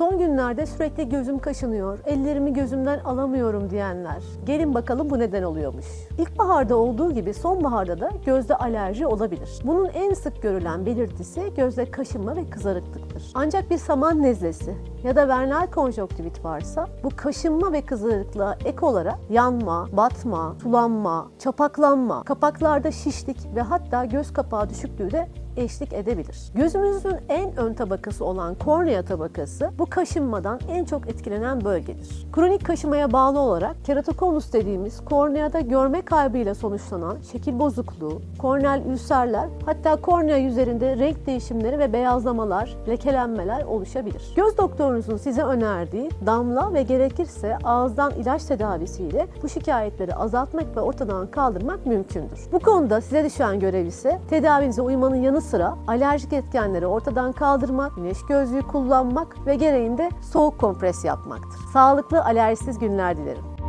Son günlerde sürekli gözüm kaşınıyor, ellerimi gözümden alamıyorum diyenler. Gelin bakalım bu neden oluyormuş. İlkbaharda olduğu gibi sonbaharda da gözde alerji olabilir. Bunun en sık görülen belirtisi gözde kaşınma ve kızarıklıktır. Ancak bir saman nezlesi ya da vernal konjonktivit varsa bu kaşınma ve kızarıklığa ek olarak yanma, batma, sulanma, çapaklanma, kapaklarda şişlik ve hatta göz kapağı düşüklüğü de eşlik edebilir. Gözümüzün en ön tabakası olan kornea tabakası bu kaşınmadan en çok etkilenen bölgedir. Kronik kaşımaya bağlı olarak keratokonus dediğimiz korneada görme kaybıyla sonuçlanan şekil bozukluğu, korneal ülserler hatta kornea üzerinde renk değişimleri ve beyazlamalar, lekelenmeler oluşabilir. Göz doktorunuzun size önerdiği damla ve gerekirse ağızdan ilaç tedavisiyle bu şikayetleri azaltmak ve ortadan kaldırmak mümkündür. Bu konuda size düşen görev ise tedavinize uymanın yanı sıra alerjik etkenleri ortadan kaldırmak, güneş gözlüğü kullanmak ve gereğinde soğuk kompres yapmaktır. Sağlıklı alerjisiz günler dilerim.